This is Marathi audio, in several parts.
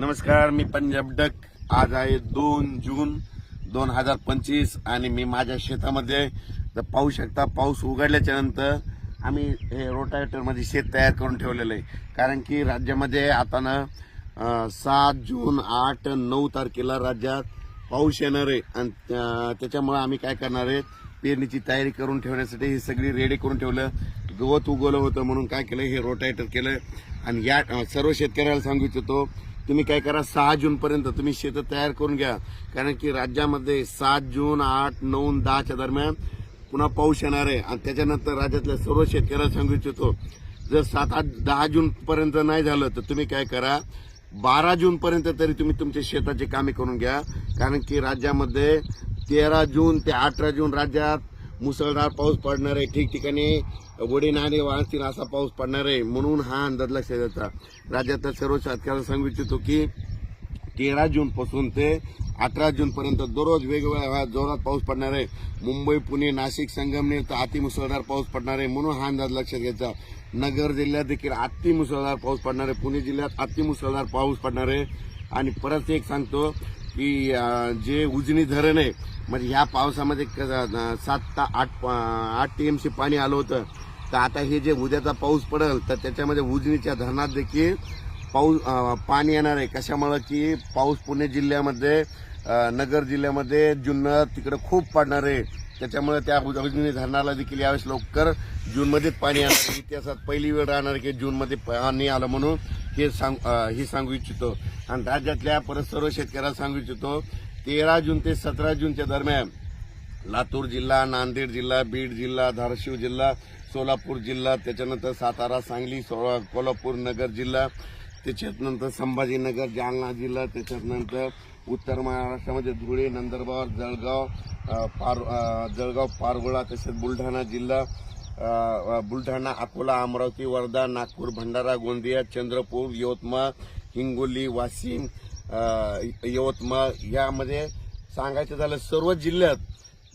नमस्कार मी पंजाब डक. आज आहे दोन जून दोन हजार पंचवीस आणि मी माझ्या शेतामध्ये जर पाहू शकता पाऊस उघडल्याच्या नंतर आम्ही हे रोटावेटरमध्ये शेत तयार करून ठेवलेलं आहे. कारण की राज्यामध्ये आता ना सात जून आठ नऊ तारखेला राज्यात पाऊस येणार आहे. आणि त्याच्यामुळं त्याच्यामुळे आम्ही काय करणार आहे पेरणीची तयारी करून ठेवण्यासाठी हे सगळी रेडी करून ठेवलं. गवत उगवलं होतं म्हणून काय केलं हे रोटायटर केलं. आणि या सर्व शेतकऱ्याला सांगू इच्छितो तुम्ही काय करा सहा जून पर्यंत तुम्ही शेतं तयार करून घ्या. कारण की राज्यामध्ये सात जून आठ नऊ दहाच्या दरम्यान पुन्हा पाऊस येणार आहे. आणि त्याच्यानंतर राज्यातल्या सर्व शेतकऱ्याला सांगू इच्छितो जर सात आठ दहा जून पर्यंत नाही झालं तर तुम्ही काय करा बारा जून पर्यंत तरी तुम्ही तुमच्या शेताची कामे करून घ्या. कारण की राज्यामध्ये तेरा जून ते अठरा जून राज्यात मुसळधार पाऊस पडणार आहे. ठिकठिकाणी वडी नाणे वाहतील असा पाऊस पडणार आहे. म्हणून हा अंदाज लक्षात द्यायचा राज्यातल्या सर्व शेतकऱ्याला सांगू इच्छितो की तेरा जूनपासून ते अठरा जूनपर्यंत दररोज वेगवेगळ्या जोरात पाऊस पडणार आहे. मुंबई पुणे नाशिक संगमनेर तर अतिमुसळधार पाऊस पडणार आहे. म्हणून हा अंदाज लक्षात घ्यायचा. नगर जिल्ह्यात देखील अतिमुसळधार पाऊस पडणार आहे. पुणे जिल्ह्यात अतिमुसळधार पाऊस पडणार आहे. आणि परत एक सांगतो की जे उजनी धरण आहे म्हणजे ह्या पावसामध्ये सात ता आठ आठ टीएमसी पाणी आलं होतं. तर आता हे जे उद्याचा पाऊस पडेल तर त्याच्यामध्ये उजनीच्या धरणात देखील पाऊस पाणी येणार आहे. कशामुळं? की पाऊस पुणे जिल्ह्यामध्ये नगर जिल्ह्यामध्ये जुन्नर तिकडे खूप पडणार आहे. त्याच्यामुळे त्या उजनी धरणाला देखील यावेळेस लवकर जूनमध्येच पाणी येणार इतिहासात पहिली वेळ राहणार आहे की जूनमध्ये पाणी आलं म्हणून. हे सांग हे सांगू इच्छितो. आणि राज्यातल्या परत सर्व शेतकऱ्याला सांगू इच्छितो तेरा जून ते सतरा जूनच्या दरम्यान लातूर जिल्हा नांदेड जिल्हा बीड जिल्हा धाराशिव जिल्हा सोलापूर जिल्हा त्याच्यानंतर सातारा सांगली सोळा कोल्हापूर नगर जिल्हा त्याच्यानंतर संभाजीनगर जालना जिल्हा त्याच्यानंतर उत्तर महाराष्ट्रामध्ये धुळे नंदुरबार जळगाव पार जळगाव पारगोळा तसेच बुलढाणा जिल्हा बुलढाणा अकोला अमरावती वर्धा नागपूर भंडारा गोंदिया चंद्रपूर यवतमाळ हिंगोली वाशिम यवतमाळ यामध्ये सांगायचं झालं सर्व जिल्ह्यात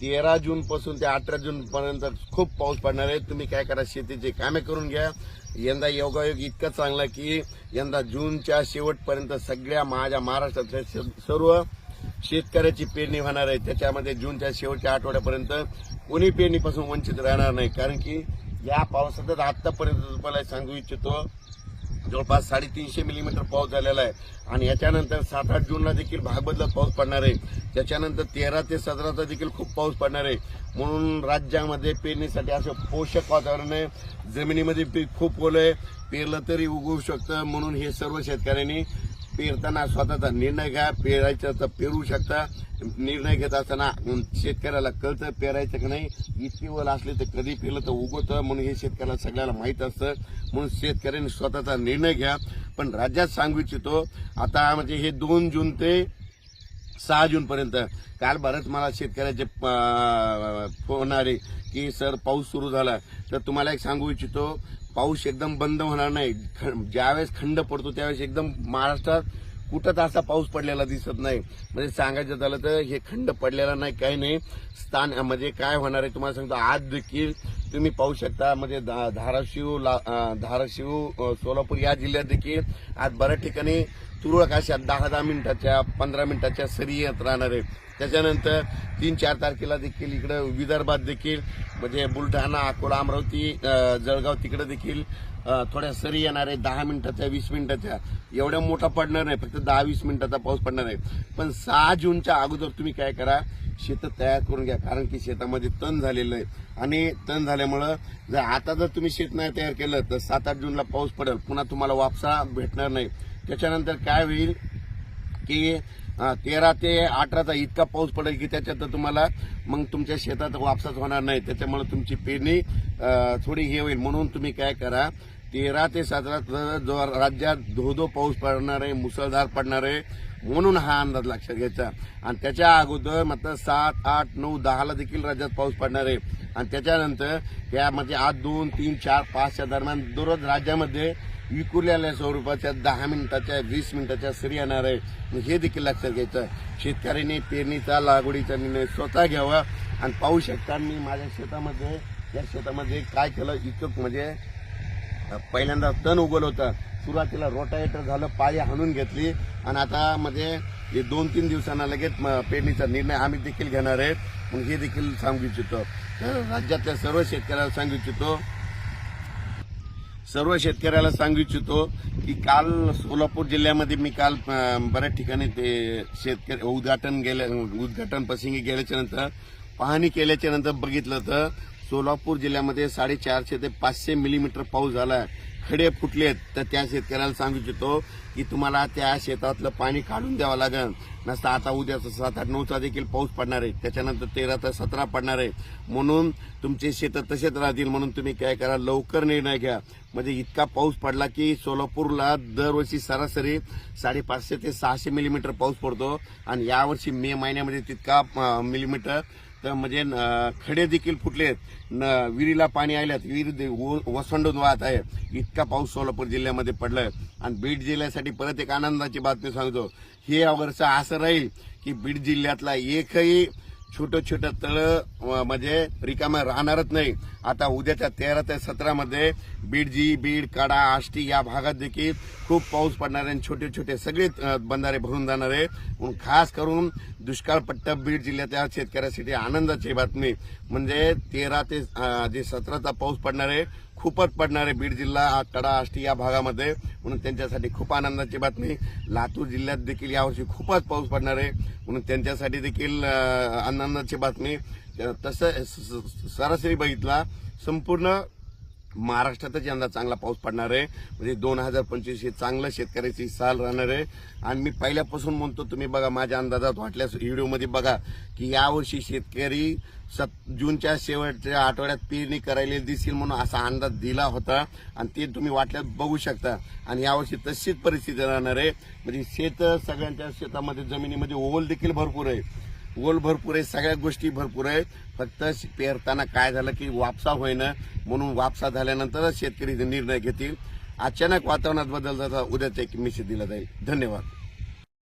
तेरा जून पासून ते अठरा जून पर्यंत खूप पाऊस पडणार आहे. तुम्ही काय करा शेतीचे कामे करून घ्या. यंदा योगायोग इतका चांगला की यंदा जूनच्या शेवटपर्यंत सगळ्या माझ्या महाराष्ट्रातल्या सर्व शेतकऱ्याची पेरणी होणार आहे. त्याच्यामध्ये जूनच्या शेवटच्या आठवड्यापर्यंत कोणी पेरणीपासून वंचित राहणार नाही. कारण की या पावसातच आतापर्यंत तुम्हाला सांगू इच्छितो जवळपास साडेतीनशे मिलीमीटर पाऊस झालेला आहे. आणि याच्यानंतर सात आठ जूनला देखील भागबदलत पाऊस पडणार आहे. त्याच्यानंतर तेरा ते सतराचा देखील खूप पाऊस पडणार आहे. म्हणून राज्यामध्ये पेरणीसाठी असं पोषक वातावरण आहे. जमिनीमध्ये पीक खूप ओलं आहे. पेरलं तरी उगवू शकतं. म्हणून हे सर्व शेतकऱ्यांनी पेरताना स्वतःचा निर्णय घ्या पेरायचं तर पेरू शकता. निर्णय घेत असताना शेतकऱ्याला कळतं पेरायचं की नाही? इतकी वल असली तर कधी पेरलं तर उगवतं? म्हणून हे शेतकऱ्याला सगळ्याला माहीत असतं. म्हणून शेतकऱ्यांनी स्वतःचा निर्णय घ्या. पण राज्यात सांगू इच्छितो आता म्हणजे हे दोन जून ते सहा जून पर्यंत काल बरंच मला शेतकऱ्याचे फोन आले की सर पाऊस सुरू झाला. तर तुम्हाला एक सांगू इच्छितो पाऊस एकदम बंद होणार नाही. ख- ज्यावेळेस खंड पडतो त्यावेळेस एकदम महाराष्ट्रात कुठंच असा पाऊस पडलेला दिसत नाही. म्हणजे सांगायचं झालं तर हे खंड पडलेला नाही काही नाही. स्थान म्हणजे काय होणार आहे तुम्हाला सांगतो. आज देखील तुम्ही पाहू शकता म्हणजे धा- धाराशिव ला- धाराशिव सोलापूर या जिल्ह्यात देखील आज बऱ्याच ठिकाणी तुरळक अशा दहा दहा मिनिटाच्या पंधरा मिनिटाच्या सरी येत राहणार आहे त्याच्यानंतर तीन चार तारखेला देखील इकडं विदर्भात देखील म्हणजे बुलढाणा अकोला अमरावती जळगाव तिकडं देखील थोड्या सरी येणार आहे दहा मिनिटाच्या वीस मिनिटाच्या. एवढ्या मोठा पडणार नाही. फक्त दहा वीस मिनिटाचा पाऊस पडणार आहे पण सहा जूनच्या अगोदर तुम्ही काय करा शेतं तयार करून घ्या. कारण की शेतामध्ये तण झालेलं आहे. आणि तण झाल्यामुळं जर आता जर तुम्ही शेत नाही तयार केलं तर सात आठ जूनला पाऊस पडेल. पुन्हा तुम्हाला वापसा भेटणार नाही. त्याच्यानंतर काय होईल की तेरा ते अठराचा इतका पाऊस पडेल की त्याच्यात तर तुम्हाला मग तुमच्या शेतात वापसाच होणार नाही. त्याच्यामुळे तुमची पेरणी थोडी हे होईल. म्हणून तुम्ही काय करा तेरा ते सतरा जो राज्यात धो धो पाऊस पडणार आहे मुसळधार पडणार आहे म्हणून हा अंदाज लक्षात घ्यायचा. आणि त्याच्या अगोदर मात्र सात आठ नऊ दहाला देखील राज्यात पाऊस पडणार आहे. आणि त्याच्यानंतर यामध्ये म्हणजे आज दोन तीन चार पाचच्या दरम्यान दररोज राज्यामध्ये विकुरलेल्या स्वरूपाच्या दहा मिनिटाच्या वीस मिनिटाच्या सरी येणार आहे. मग हे देखील लक्षात घ्यायचं शेतकऱ्यांनी पेरणीचा लागवडीचा निर्णय स्वतः घ्यावा. आणि पाहू शकता मी माझ्या शेतामध्ये या शेतामध्ये काय केलं? इतकं म्हणजे पहिल्यांदा तण उगवलं होतं. सुरुवातीला रोटावेटर झालं पाय हाणून घेतली. आणि आता मध्ये हे दोन तीन दिवसांना लगेच पेरणीचा निर्णय आम्ही देखील घेणार आहेत म्हणून हे देखील सांगू इच्छितो. तर राज्यातल्या सर्व शेतकऱ्याला सांगू इच्छितो सर्व शेतकऱ्याला सांगू इच्छितो की काल सोलापूर जिल्ह्यामध्ये मी काल बऱ्याच ठिकाणी ते शेतकरी उद्घाटन गेल्या उद्घाटन प्रसंगी गेल्याच्यानंतर पाहणी केल्याच्यानंतर बघितलं तर सोलापूर जिल्ह्यामध्ये साडेचारशे ते पाचशे मिलीमीटर पाऊस झाला खडे फुटलेत. तर त्या शेतकऱ्याला सांगू इच्छितो की तुम्हाला त्या शेतातलं पाणी काढून द्यावं लागेल. नसता आता उद्या सात आठ नऊचा देखील पाऊस पडणार आहे. त्याच्यानंतर तेरा ते सतरा पडणार आहे. म्हणून तुमचे शेतं तसेच राहतील. म्हणून तुम्ही काय करा लवकर निर्णय घ्या. म्हणजे इतका पाऊस पडला की सोलापूरला दरवर्षी सरासरी साडेपाचशे ते सहाशे मिलीमीटर पाऊस पडतो. आणि यावर्षी मे महिन्यामध्ये तितका मिलीमीटर तर म्हणजे खडे देखील फुटलेत न विहिरीला पाणी आल्यात. विहिरी दे- ओसंडून वाहत आहे. इतका पाऊस सोलापूर जिल्ह्यामध्ये पडलाय. आणि बीड जिल्ह्यासाठी परत एक आनंदाची बातमी सांगतो. हे वर्ष असं राहील की बीड जिल्ह्यातला एकही छोटं छोटं तळ म्हणजे रिकामं राहणारच नाही. आता उद्याच्या तेरा ते सतरामध्ये बीडजी बीड कडा आष्टी या भागात देखील खूप पाऊस पडणार आहे आणि छोटे छोटे सगळे बंधारे भरून जाणार आहे. म्हणून खास करून दुष्काळ पट्टा बीड जिल्ह्यातल्या शेतकऱ्यासाठी आनंदाची बातमी. म्हणजे तेरा ते जे सतराचा पाऊस पडणार आहे खूपच पडणार आहे बीड जिल्हा कडा आष्टी या भागामध्ये. म्हणून त्यांच्यासाठी खूप आनंदाची बातमी. लातूर जिल्ह्यात देखील यावर्षी खूपच पाऊस पडणार आहे. म्हणून त्यांच्यासाठी देखील आनंदाची बातमी. तसं स- स- सरासरी बघितला संपूर्ण महाराष्ट्रातच यंदा चांगला पाऊस पडणार आहे. म्हणजे दोन हजार पंचवीस हे चांगलं शेतकऱ्याची साल राहणार आहे. आणि मी पहिल्यापासून म्हणतो तुम्ही बघा माझ्या अंदाजात वाटल्यास व्हिडिओमध्ये बघा की यावर्षी शेतकरी सत जूनच्या शेवटच्या आठवड्यात पेरणी करायला दिसेल म्हणून असा अंदाज दिला होता. आणि ते तुम्ही वाटल्यास बघू शकता. आणि यावर्षी तशीच परिस्थिती राहणार आहे. म्हणजे शेत सगळ्यांच्या शेतामध्ये जमिनीमध्ये ओल देखील भरपूर आहे. ओल भरपूर आहे सगळ्या गोष्टी भरपूर आहेत. फक्त पेरताना काय झालं की वापसा होईना म्हणून वापसा झाल्यानंतरच शेतकरी निर्णय घेतील. अचानक वातावरणात बदल झाला उद्याचा एक मेसेज दिला जाईल. धन्यवाद.